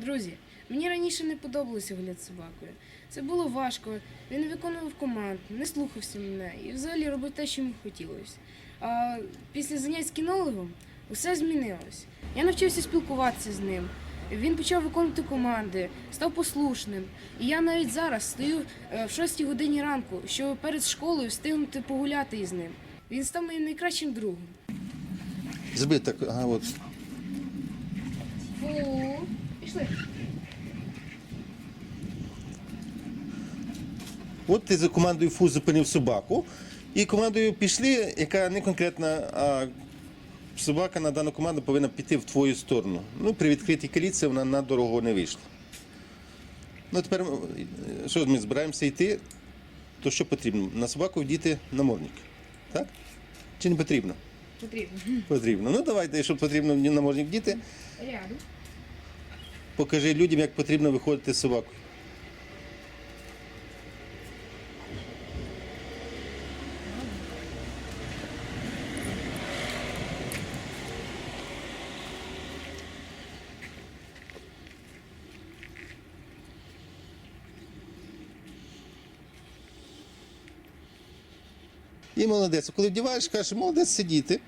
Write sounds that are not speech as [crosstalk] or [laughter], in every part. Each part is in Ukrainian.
Друзі, мені раніше не подобалося гуляти з собакою. Це було важко, він не виконував команд, не слухався мене і взагалі робив те, що йому хотілося. А після занять з кінологом усе змінилось. Я навчився спілкуватися з ним. Він почав виконувати команди, став послушним. І я навіть зараз стою е, в 6 годині ранку, щоб перед школою встигнути погуляти із ним. Він став моїм найкращим другом. Зроби так, ага, от. Фу, пішли. От ти за командою ФУ зупинив собаку, і командою пішли, яка не конкретна, а собака на дану команду повинна піти в твою сторону. Ну, при відкритій калітці вона на дорогу не вийшла. Ну, тепер е, що ми збираємося йти, то що потрібно? На собаку вдіти намордник. Так? Чи не потрібно? Потрібно. Потрібно. Ну давайте, якщо потрібно намордник вдіти, Рядом. Покажи людям, як потрібно виходити з собакою. І молодець. Коли вдіваєш, кажеш, молодець сидіти.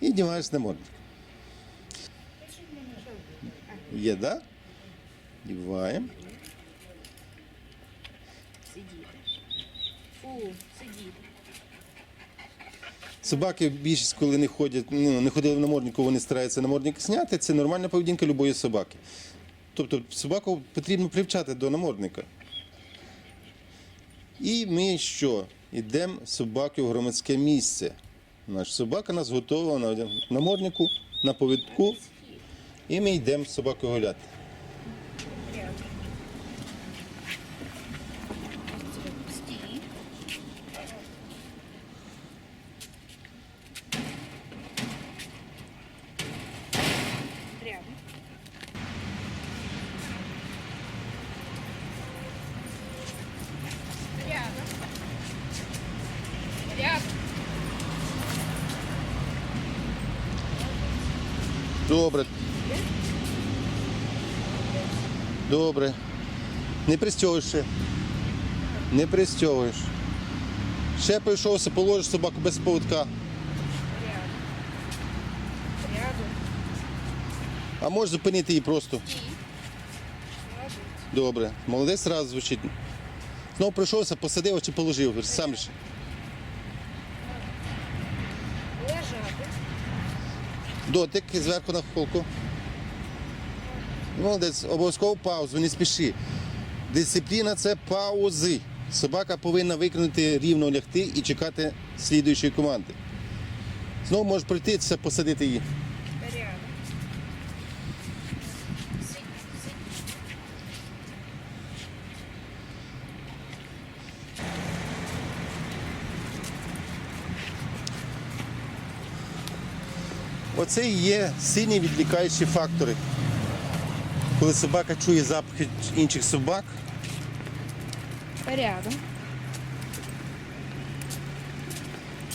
І вдіваєш намордник. Є, да? Вдіваємо. Сидіти. Фу, сидіти. Собаки більшість, коли не ходять, ну, не ходили в наморднику, вони стараються намордник зняти. Це нормальна поведінка любої собаки. Тобто собаку потрібно привчати до намордника. І ми що? Йдемо собаки в громадське місце. Наша собака нас готова на наморднику, на повідку. І ми йдемо з собакою гуляти. Не пристягуєш ще. Не пристягуєш. Ще прийшовся, положиш собаку без поводка. А можеш зупинити її просто. Добре. Молодець раз звучить. Знову прийшовся, посадив чи положив. Сам. Лежати. Дотик зверху на холку. Молодець, обов'язково паузу, не спіши. Дисципліна це паузи. Собака повинна виконати рівно лягти і чекати слідуючої команди. Знову можеш прийти це посадити її. Оце і є сильні відлікаючі фактори. Коли собака чує запахи інших собак, Рядом.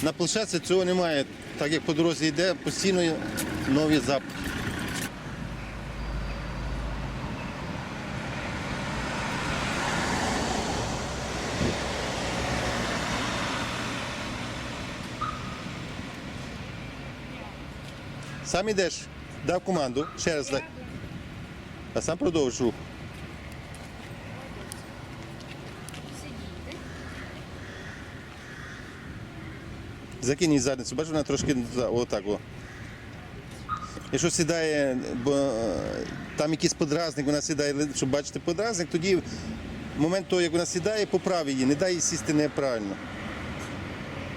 на площадці цього немає. Так як по дорозі йде, постійно нові запахи. Сам ідеш, дав команду, ще раз дай. А сам. Сидіти. Закинь її задницю, бачиш, вона трошки отак. Якщо сідає, бо е, там якийсь подразник, вона сідає, щоб бачити подразник, тоді в момент того, як вона сідає, поправ її, не дай їй сісти неправильно.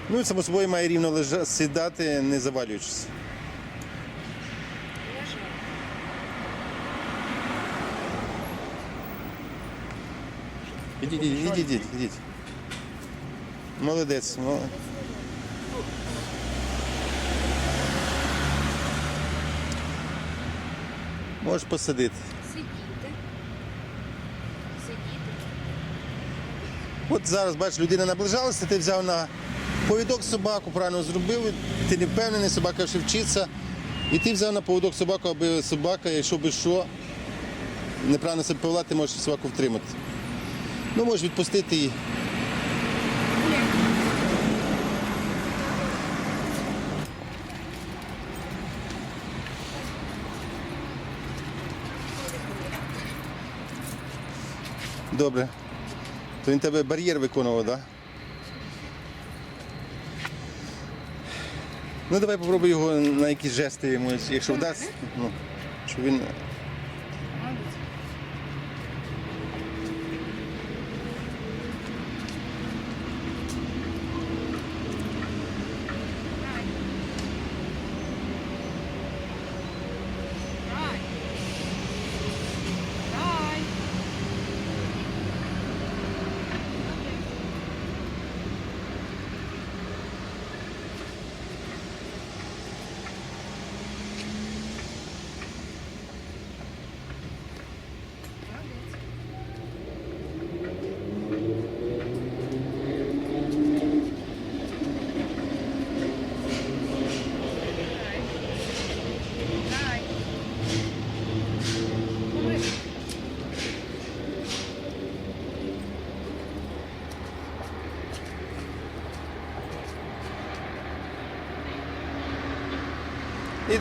Ну і само собою має рівно лежа, сідати, не завалюючись. Ідіть, ідіть, ідіть. Молодець. мол- Можеш посадити. Сидіти. Сидіти. От зараз, бачиш, людина наближалася, ти взяв на повідок собаку, правильно зробив, ти не впевнений, собака ще вчиться. І ти взяв на поводок собаку, аби собака, якщо би що, неправильно себе повела, ти можеш собаку втримати. Ну, можеш відпустити її. Добре. То він тебе бар'єр виконував, так? Ну давай попробуй його на якісь жести йому, якщо вдасть, ну, щоб він.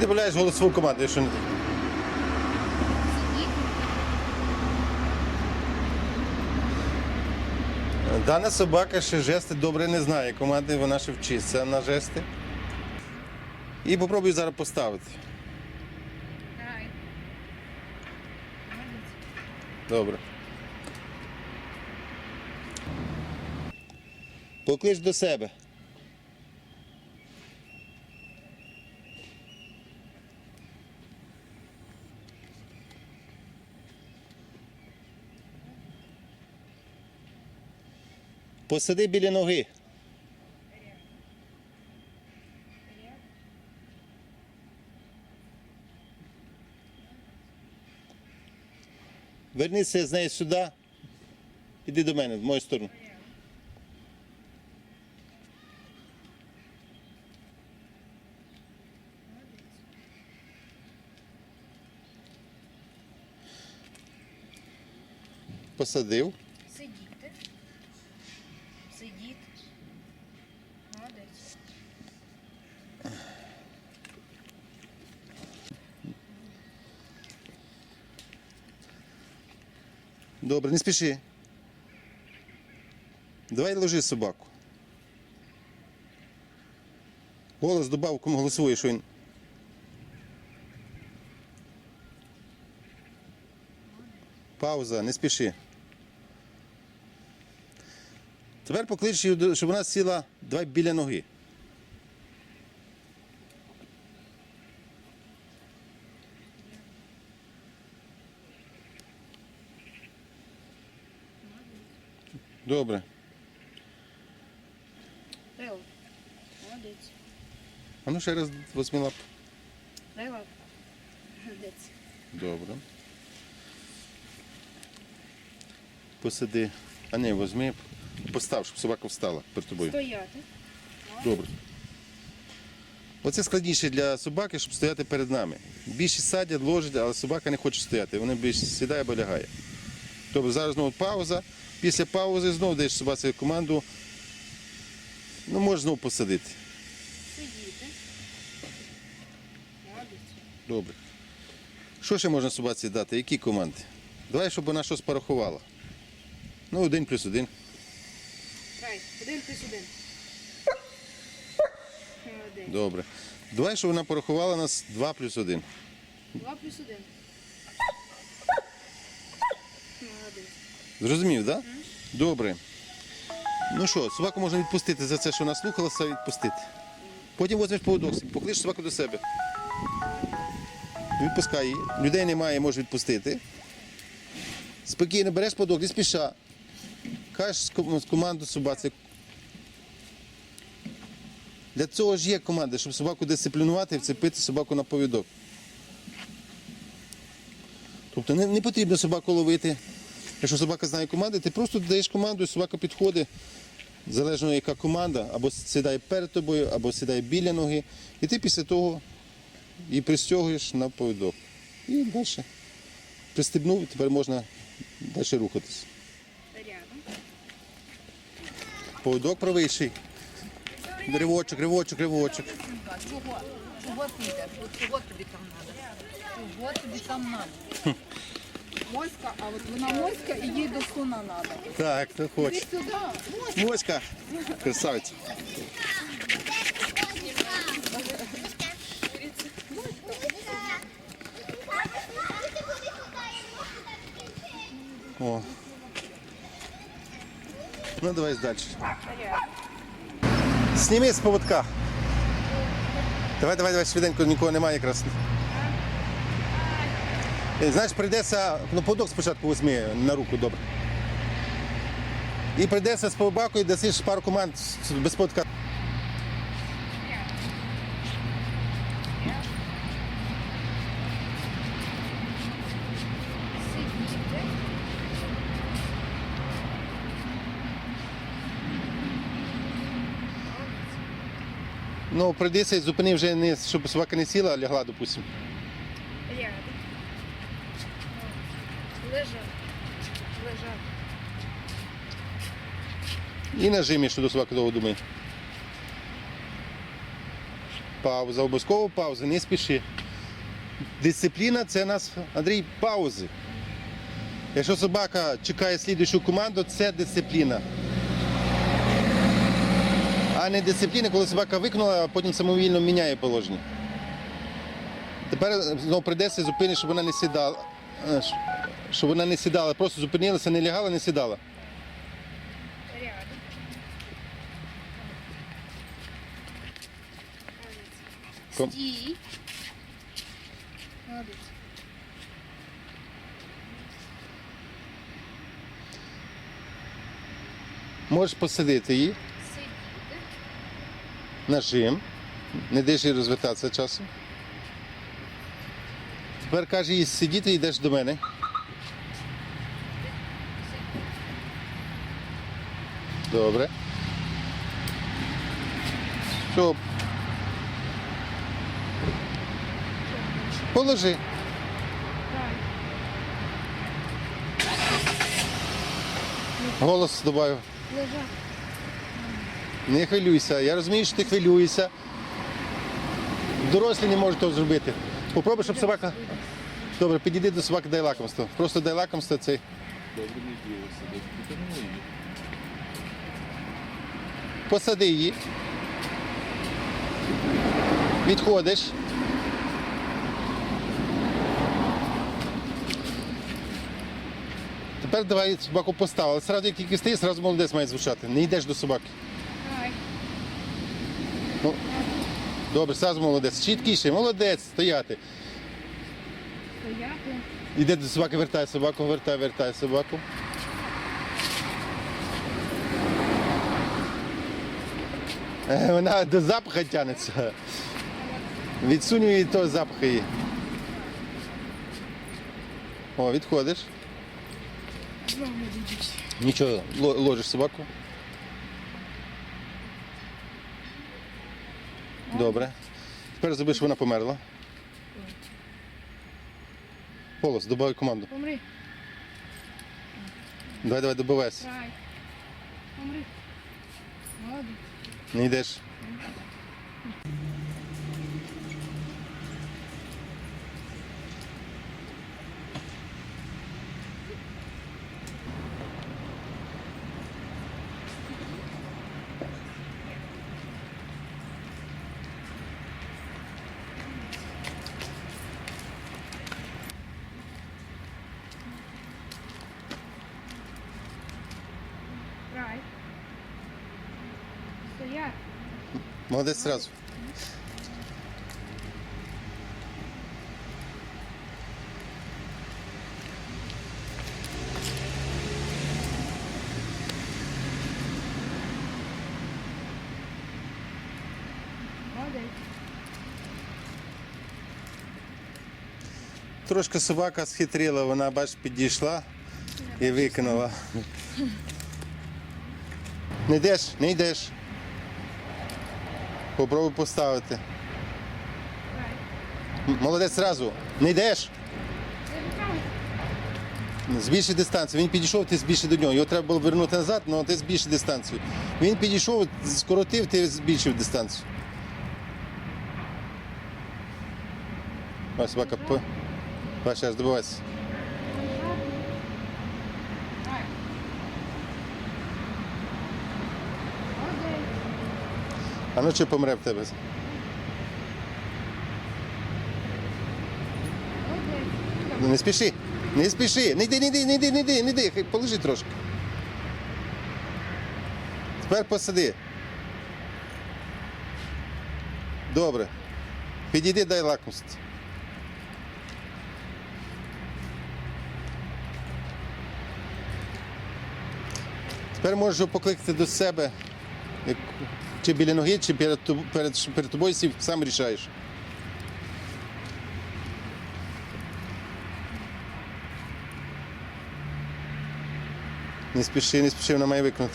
Додаєш голосову команду, якщо не так. Дана собака ще жести добре не знає. Команди вона ще вчиться на жести. І попробуй зараз поставити. Добре. Поклич до себе. Посади біля ноги. Вернися з нею сюди. Іди до мене, в мою сторону. Посадив. Сидіти. Сидіти. Молодець. Добре, не спіши. Давай ложи собаку. Голос добав, кому голосує, що він. Пауза, не спіши. Тепер поклич щоб вона сіла давай біля ноги. Добре. Лап. Молодець. А ну ще раз восьми лап. Дай. Молодець. Добре. Посиди. А ні, возьми, постав, щоб собака встала перед тобою. Стояти. Добре. Оце складніше для собаки, щоб стояти перед нами. Більшість садять, ложать, але собака не хоче стояти. Вони більше сідає або лягає. Тобто зараз знову пауза. Після паузи знову даєш собаці команду. Ну, можеш знову посадити. Сидіти. Добре. Що ще можна собаці дати? Які команди? Давай, щоб вона щось порахувала. Ну, один плюс один. Грай. Один плюс один. Молодець. Добре. Давай, щоб вона порахувала нас 2 плюс 1. Два плюс один. Молодець. Зрозумів, так? Да? Добре. Ну що, собаку можна відпустити за це, що вона слухалася, відпустити. Потім возьмеш поводок, поклич собаку до себе. Відпускай її. Людей немає, можеш відпустити. Спокійно береш поводок, не спіша. Кажеш ком- команду собаці. Для цього ж є команда, щоб собаку дисциплінувати і вцепити собаку на повідок. Тобто не, не потрібно собаку ловити. Якщо собака знає команди, ти просто даєш команду, і собака підходить, залежно яка команда, або сідає перед тобою, або сідає біля ноги. І ти після того її пристягуєш на повідок. І далі пристебнув, і тепер можна далі рухатись. Поводок правийший. Ривочок, ривочок, ривочок. Чого? Чого ти чого тобі там треба? Чого тобі там треба? [laughs] Моська, а от вона моська і їй до суна треба. Так, хто хоче. Іди сюди. Моська. Красавиця. О. Ну, давай далі. Сніми з поводка. Давай, давай, давай, швиденько, нікого немає якраз. Знаєш, прийдеться, ну поводок спочатку візьми на руку, добре. І прийдеться з повбаку і дасиш пару команд без. Сидіти. Ну, прийдеться і зупини вже не, щоб собака не сіла, а лягла, допустимо. Рядом. Лежати. Лежати. І нажимі, що до собаки довго думає. Пауза, обов'язково пауза, не спіши. Дисципліна це нас, Андрій, паузи. Якщо собака чекає слідуючу команду, це дисципліна. А не дисципліна, коли собака виконала, а потім самовільно міняє положення. Тепер знову прийдеться зупинити, щоб вона не сідала. Щоб вона не сідала, просто зупинилася, не лягала, не сідала. Ком- Стій. Молодець. Можеш посадити її. Сидіти. Нажим. Не даєш їй розвертатися часом. Тепер каже їй сидіти і йдеш до мене. Добре. Все. Положи. Голос добавив. Лежати. Не хвилюйся. Я розумію, що ти хвилюєшся. Дорослі не можуть того зробити. Попробуй, щоб собака. Добре, підійди до собаки, дай лакомство. Просто дай лакомство цей. Посади її. Відходиш. Тепер давай собаку поставили. Сразу як тільки стоїш, сразу молодець має звучати. Не йдеш до собаки. Ну, добре, сразу молодець. Чіткіше, молодець, стояти. Стояти. Іде до собаки, вертає собаку, вертає, вертає собаку. [laughs] Вона до запаха тягнеться. Відсунь її від того запаху її. О, відходиш. Нічого, ложиш собаку. Добре. Тепер зроби, щоб вона померла. Полос, добавай команду. Помри. Давай, давай, добивайся. Помри. Молодець. Не йдеш. Рай. Стояти. Молодець зразу. Молодець. Трошки собака схитрила, вона, бач, підійшла і викинула. Не йдеш, не йдеш. Попробуй поставити. Молодець зразу. Не йдеш. Збільши дистанцію. Він підійшов, ти збільшив до нього. Його треба було вернути назад, але ти збільшив дистанцію. Він підійшов, скоротив, ти збільшив дистанцію. Ось собака по. Бачиш, аж добивайся. А ну чи помре в тебе? Ну, не спіши, не спіши, не йди, не йди, не йди, не йди, не йди, хай полежи трошки. Тепер посади. Добре. Підійди, дай лакомство. Тепер можеш покликати до себе, чи біля ноги, чи перед, перед, перед тобою сів, сам рішаєш. Не спіши, не спіши, вона має виконати.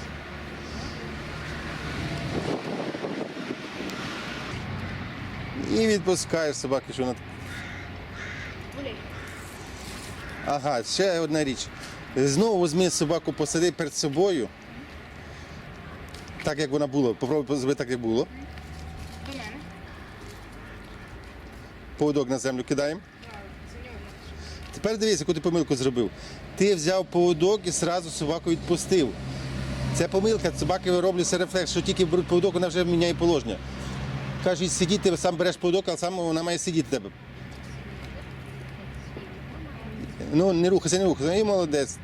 І відпускаєш собаки, що вона. Ага, ще одна річ. Знову візьми собаку, посади перед собою. Так як вона була. Попробуй зробити так, як було. Поводок на землю кидаємо. Тепер дивись, яку ти помилку зробив. Ти взяв поводок і одразу собаку відпустив. Це помилка, собаки роблять це рефлекс, що тільки беруть поводок, вона вже міняє положення. Кажуть, сидіти, ти сам береш поводок, а сам вона має сидіти тебе. Ну, не рухайся, не рухайся, і молодець.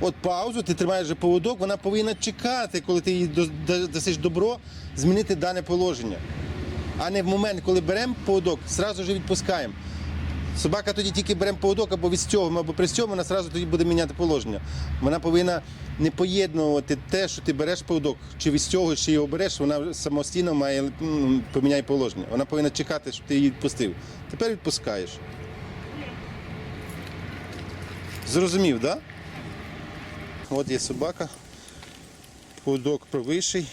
От паузу, ти тримаєш поводок, вона повинна чекати, коли ти їй дасиш добро, змінити дане положення. А не в момент, коли беремо поводок, одразу ж відпускаємо. Собака тоді тільки беремо поводок або відстягуємо, або пристягуємо, вона одразу тоді буде міняти положення. Вона повинна не поєднувати те, що ти береш поводок, чи відстягуєш, чи його береш, вона самостійно має м, поміняє положення. Вона повинна чекати, щоб ти її відпустив. Тепер відпускаєш. Зрозумів, так? Да? От є собака. Поводок провищий.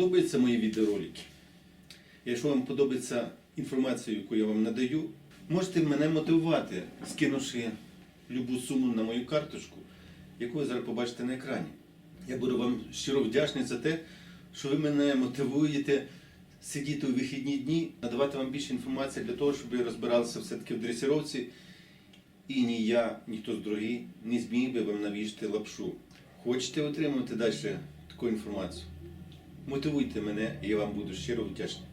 Подобаються мої відеоролики? Якщо вам подобається інформація, яку я вам надаю, можете мене мотивувати, скинувши любу суму на мою карточку, яку ви зараз побачите на екрані. Я буду вам щиро вдячний за те, що ви мене мотивуєте сидіти у вихідні дні, надавати вам більше інформації для того, щоб ви розбиралися все-таки в дресіровці. І ні я, ні хтось другий не зміг би вам навішати лапшу. Хочете отримувати далі таку інформацію? Мотивуйте мене, і я вам буду щиро вдячний.